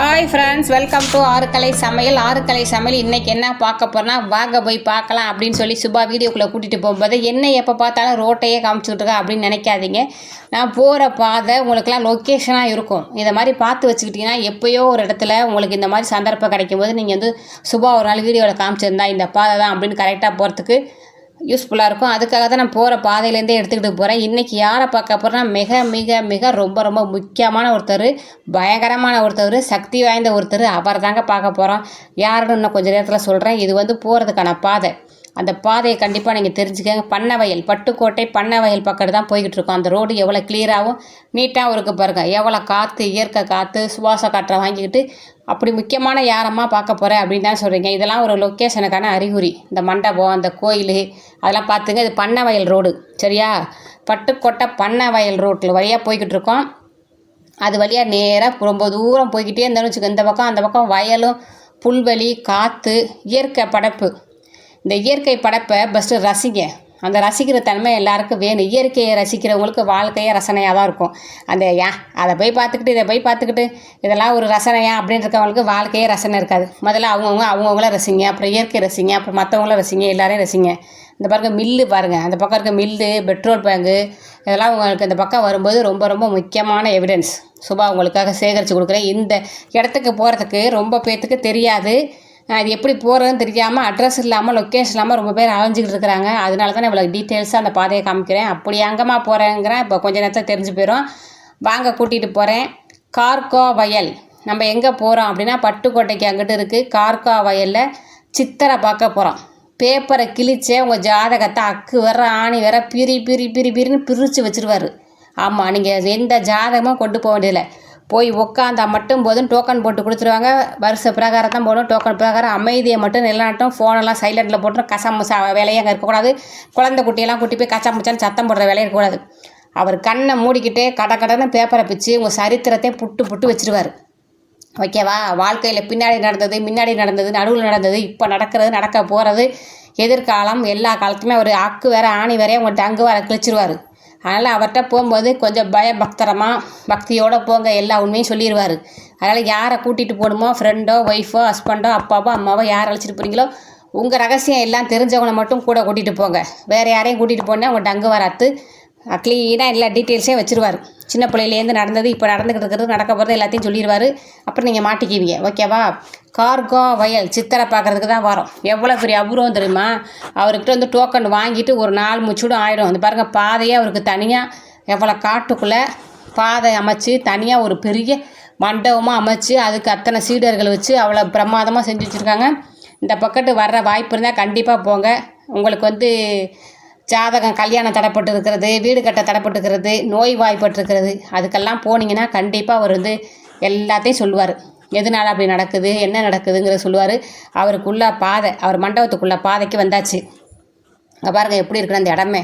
Hi friends welcome to ஆறுக்கலை சமையல். ஆறுக்கலை சமையல் இன்றைக்கி என்ன பார்க்க போகிறோன்னா வாங்க போய் பார்க்கலாம் அப்படின்னு சொல்லி சுபா வீடியோக்குள்ளே கூட்டிகிட்டு போகும்போது என்ன எப்போ பார்த்தாலும் ரோட்டையே காமிச்சுட்டு இருக்கா அப்படின்னு நினைக்காதீங்க. நான் போகிற பாதை உங்களுக்குலாம் லொக்கேஷனாக இருக்கும். இதை மாதிரி பார்த்து வச்சுக்கிட்டிங்கன்னா எப்போயோ ஒரு இடத்துல உங்களுக்கு இந்த மாதிரி சந்தர்ப்பம் கிடைக்கும் போது நீங்கள் வந்து சுபா ஒரு நாள் வீடியோவில் காமிச்சிருந்தா இந்த பாதை தான் அப்படின்னு கரெக்டாக போகிறதுக்கு யூஸ்ஃபுல்லாக இருக்கும். அதுக்காக தான் நான் போகிற பாதையிலேருந்தே எடுத்துக்கிட்டு போகிறேன் இன்றைக்கி யாரை பார்க்க போகிறேன்னா மிக மிக மிக ரொம்ப ரொம்ப முக்கியமான ஒருத்தர் பயங்கரமான ஒருத்தர் சக்தி வாய்ந்த ஒருத்தர் அவர் தாங்க பார்க்க போகிறோம் யாருன்னு இன்னும் கொஞ்சம் நேரத்தில் சொல்கிறேன் இது வந்து போகிறதுக்கான பாதை. அந்த பாதையை கண்டிப்பாக நீங்கள் தெரிஞ்சுக்கங்க. பண்ணவயல் பட்டுக்கோட்டை பண்ணவயல் பக்கத்து தான் போய்கிட்டு இருக்கோம். அந்த ரோடு எவ்வளோ கிளியராகவும் நீட்டாகவும் இருக்குது பாருங்கள் எவ்வளோ காற்று இயற்கை காற்று சுவாச காற்றை வாங்கிக்கிட்டு அப்படி முக்கியமான யாரம்மா பார்க்க போகிறேன் அப்படின்னு தான் சொல்கிறீங்க இதெல்லாம் ஒரு லொக்கேஷனுக்கான அறிகுறி. இந்த மண்டபம் அந்த கோயில் அதெல்லாம் பார்த்துங்க. இது பண்ணவயல் ரோடு. சரியா? பட்டுக்கோட்டை பண்ணவயல் ரோட்டில் வழியாக போய்கிட்டு இருக்கோம். அது வழியாக நேராக ரொம்ப தூரம் போய்கிட்டே இருந்தோம்னு வச்சுக்கோ இந்த பக்கம் அந்த பக்கம் வயலும் புல்வெளி காற்று இயற்கை படைப்பு. இந்த இயற்கை படைப்பை ஃபஸ்ட்டு ரசிங்க. அந்த ரசிக்கிற தன்மை எல்லாருக்கும் வேணும். இயற்கையை ரசிக்கிறவங்களுக்கு வாழ்க்கையே ரசனையாக தான் இருக்கும். அந்த ஏன் அதை போய் பார்த்துக்கிட்டு இதை போய் பார்த்துக்கிட்டு இதெல்லாம் ஒரு ரசனையா அப்படின்னு இருக்கவங்களுக்கு வாழ்க்கையே ரசனை இருக்காது. முதல்ல அவங்கவுங்க அவங்கவுங்கள ரசிங்க. அப்புறம் இயற்கை ரசிங்க. அப்புறம் மற்றவங்கள ரசிங்க. எல்லாரையும் ரசிங்க. இந்த பக்கம் மில்லு பாருங்கள் அந்த பக்கம் இருக்க மில்லு பெட்ரோல் பேங்கு இதெல்லாம் உங்களுக்கு இந்த பக்கம் வரும்போது ரொம்ப ரொம்ப முக்கியமான எவிடன்ஸ் சுபா உங்களுக்காக சேகரித்து கொடுக்குறேன். இந்த இடத்துக்கு போகிறதுக்கு ரொம்ப பேர்த்துக்கு தெரியாது. அது எப்படி போகிறதுன்னு தெரியாமல் அட்ரஸ் இல்லாமல் லொக்கேஷன் இல்லாமல் ரொம்ப பேர் அலைஞ்சிக்கிட்டு இருக்கிறாங்க. அதனால தான் இவ்வளோ டீட்டெயில்ஸாக அந்த பாதையை காமிக்கிறேன். அப்படி அங்கமாக போகிறேங்கிறேன் இப்போ கொஞ்ச நேரத்தில் தெரிஞ்சு போயிடும் வாங்க கூட்டிகிட்டு போகிறேன் கார்கோ வயல் நம்ம எங்கே போகிறோம் அப்படின்னா பட்டுக்கோட்டைக்கு அங்கிட்டு இருக்குது கார்கோ வயலில் சித்தரை பார்க்க போகிறோம் பேப்பரை கிழிச்சே உங்கள் ஜாதகத்தை அக்கு வர ஆணி வர பிரி பிரி பிரி பிரின்னு பிரித்து வச்சுருவார். ஆமாம் நீங்கள் எந்த ஜாதகமும் கொண்டு போக வேண்டியதில்லை. போய் உட்காந்தா மட்டும் போதும் டோக்கன் போட்டு கொடுத்துருவாங்க. வருஷ பிரகாரம் தான் போகணும் டோக்கன் பிரகாரம் அமைதியை மட்டும் நிலநாட்டம் ஃபோனெல்லாம் சைலண்டில் போட்டு கசம் ச அங்கே இருக்கக்கூடாது. குழந்தை குட்டியெல்லாம் கூட்டி போய் கசா முச்சான்னு சத்தம் போடுற வேலையை இருக்கக்கூடாது. அவர் கண்ணை மூடிக்கிட்டே கட கடன்னு பேப்பரை பிச்சு உங்கள் சரித்திரத்தையும் புட்டு புட்டு வச்சிருவார். ஓகேவா வாழ்க்கையில் பின்னாடி நடந்தது முன்னாடி நடந்தது நடுவில் நடந்தது இப்போ நடக்கிறது நடக்க போகிறது எதிர்காலம் எல்லா காலத்துமே அவர் அக்கு வேற ஆணி வேறையே உங்கள்கிட்ட அங்கு வர கிழிச்சிருவார். அதனால் அவர்கிட்ட போகும்போது கொஞ்சம் பயபக்தரமாக பக்தியோடு போங்க எல்லா உண்மையும் சொல்லிடுவார் அதனால் யாரை கூட்டிகிட்டு போகணுமோ ஃப்ரெண்டோ ஒய்ஃபோ ஹஸ்பண்டோ அப்பாவோ அம்மாவோ யார் அழைச்சிட்டு போகிறீங்களோ உங்கள் ரகசியம் எல்லாம் தெரிஞ்சவங்களை மட்டும் கூட கூட்டிகிட்டு போங்க. வேறு யாரையும் கூட்டிகிட்டு போனால் உங்கள்கிட்ட அங்கே வராத்து க்ளீனாக எல்லா டீட்டெயில்ஸையும் வச்சுருவார். சின்ன பிள்ளையிலேருந்து நடந்தது இப்போ நடந்துக்கிட்டு இருக்கிறது நடக்க போகிறது எல்லாத்தையும் சொல்லிடுவார். அப்புறம் நீங்கள் மாட்டிக்குவீங்க ஓகேவா கார்கோ வயல் சித்தரை பார்க்குறதுக்கு தான் வரோம். எவ்வளோ பெரிய அபூர்வம் தெரியுமா? அவர்கிட்ட வந்து டோக்கன் வாங்கிட்டு ஒரு நாள் முச்சூடும் ஆகிடும் அந்த பாருங்கள் பாதையே அவருக்கு தனியாக எவ்வளோ காட்டுக்குள்ளே பாதை அமைச்சு தனியாக ஒரு பெரிய மண்டபமாக அமைச்சு அதுக்கு அத்தனை சீடர்கள் வச்சு அவ்வளோ பிரமாதமாக செஞ்சு வச்சுருக்காங்க. இந்த பக்கத்து வர்ற வாய்ப்பு இருந்தால் கண்டிப்பாக போங்க. உங்களுக்கு வந்து ஜாதகம் கல்யாணம் தடைப்பட்டு இருக்கிறது வீடு கட்ட தடைப்பட்டு இருக்கிறது நோய் வாய்ப்பட்டிருக்கிறது அதுக்கெல்லாம் போனீங்கன்னா கண்டிப்பாக அவர் வந்து எல்லாத்தையும் சொல்லுவார். எதனால் அப்படி நடக்குது என்ன நடக்குதுங்கிறத சொல்லுவார். அவருக்குள்ள பாதை அவர் மண்டபத்துக்குள்ள பாதைக்கு வந்தாச்சு. அங்கே பாருங்கள் எப்படி இருக்கிற அந்த இடமே.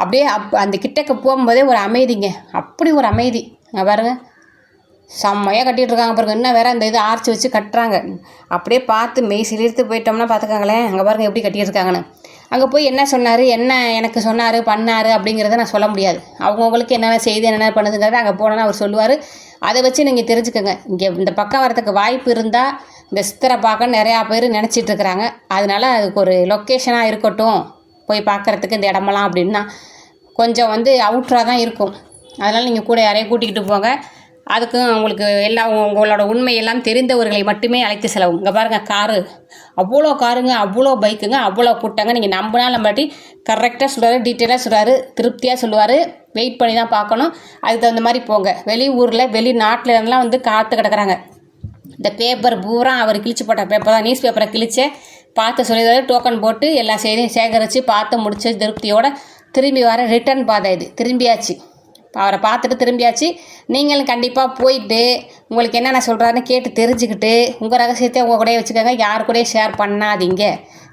அப்படியே அப் அந்த கிட்டக்கு போகும்போதே ஒரு அமைதிங்க. அப்படி ஒரு அமைதி. அங்கே பாருங்கள் செம்மையாக கட்டிகிட்டு இருக்காங்க பாருங்க. இன்னும் வேறு அந்த இது ஆர்ச்சி வச்சு கட்டுறாங்க. அப்படியே பார்த்து மெய் சிலிர்த்து போயிட்டோம்னா பார்த்துக்காங்களேன். அங்கே பாருங்கள் எப்படி கட்டியிருக்காங்கன்னு. அங்கே போய் என்ன சொன்னார் என்ன எனக்கு சொன்னார் பண்ணார் அப்படிங்கிறத நான் சொல்ல முடியாது. அவங்கவுங்களுக்கு என்னென்ன செய்தி என்னென்ன பண்ணுதுங்கிறத அங்கே போனோன்னா அவர் சொல்லுவார். அதை வச்சு நீங்கள் தெரிஞ்சுக்கோங்க. இங்கே இந்த பக்கம் வரதுக்கு வாய்ப்பு இருந்தால் இந்த சித்தரை பார்க்க நிறையா பேர் நினச்சிட்டு இருக்கிறாங்க. அதனால அதுக்கு ஒரு லொக்கேஷனாக இருக்கட்டும். போய் பார்க்குறதுக்கு இந்த இடமெல்லாம் அப்படின்னா கொஞ்சம் வந்து அவுட்ராக தான் இருக்கும். அதனால் நீங்கள் கூட யாரையும் கூட்டிக்கிட்டு போங்க. அதுக்கும் உங்களுக்கு எல்லாம் உங்களோட உண்மையெல்லாம் தெரிந்தவர்களை மட்டுமே அழைத்து செலவும் இங்கே பாருங்கள் காரு. அவ்வளோ காருங்க அவ்வளோ பைக்குங்க அவ்வளோ கூட்டங்க. நீங்கள் நம்பினா நம்பாட்டி கரெக்டாக சொல்கிறாரு டீட்டெயிலாக சொல்கிறாரு திருப்தியாக சொல்லுவார் வெயிட் பண்ணி தான் பார்க்கணும். அதுக்கு தகுந்த மாதிரி போங்க. வெளியூரில் வெளிநாட்டில் இருந்தெல்லாம் வந்து காத்து கிடக்குறாங்க. இந்த பேப்பர் பூரா அவர் கிழிச்சு போட்ட பேப்பர் தான். நியூஸ் பேப்பரை கிழிச்சு பார்த்து சொல்லிடுறாரு டோக்கன் போட்டு எல்லா செய்தியும் சேகரித்து பார்த்து முடிச்சு திருப்தியோடு திரும்பி வர ரிட்டர்ன் பாதை இது. திரும்பியாச்சு. அவரை பார்த்துட்டு திரும்பியாச்சு. நீங்களும் கண்டிப்பாக போயிட்டு உங்களுக்கு என்னென்ன சொல்கிறாருன்னு கேட்டு தெரிஞ்சுக்கிட்டு உங்கள் ரகசியத்தை உங்கள் கூடயே வச்சுக்கோங்க. யார் கூடயே ஷேர் பண்ணாதீங்க.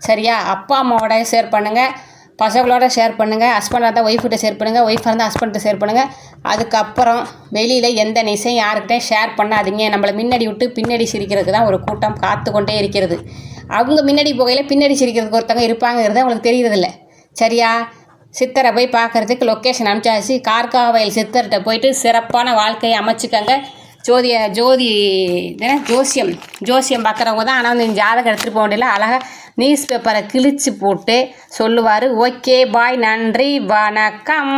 சரியா? அப்பா அம்மாவோட ஷேர் பண்ணுங்கள் பசங்களோட ஷேர் பண்ணுங்கள் ஹஸ்பண்டாக இருந்தால் ஒய்ஃப்கிட்ட ஷேர் பண்ணுங்கள் ஒய்ஃபாக இருந்தால் ஹஸ்பண்ட்டை ஷேர் பண்ணுங்கள் அதுக்கப்புறம் வெளியில் எந்த நிசையும் யாருக்கிட்டையும் ஷேர் பண்ணாதீங்க. நம்மளை முன்னாடி விட்டு பின்னாடி சிரிக்கிறதுக்கு தான் ஒரு கூட்டம் காத்து கொண்டே இருக்கிறது. அவங்க முன்னாடி போகையில் பின்னாடி சிரிக்கிறதுக்கு ஒருத்தவங்க இருப்பாங்கிறது அவங்களுக்கு தெரியறதில்ல. சரியா? சித்தரை போய் பார்க்குறதுக்கு லொக்கேஷன் அனுப்பிச்சாச்சு. கார்காவயல் சித்தர்கிட்ட போயிட்டு சிறப்பான வாழ்க்கையை அமைச்சுக்கங்க. ஜோதிய ஜோதி என்ன? ஜோசியம். ஜோசியம் பார்க்குறவங்க தான் ஆனால் வந்து இந்த ஜாதகம் எடுத்துகிட்டு போக முடியல. அழகாக நியூஸ் பேப்பரை கிழிச்சு போட்டு சொல்லுவார். ஓகே பாய் நன்றி. வணக்கம்.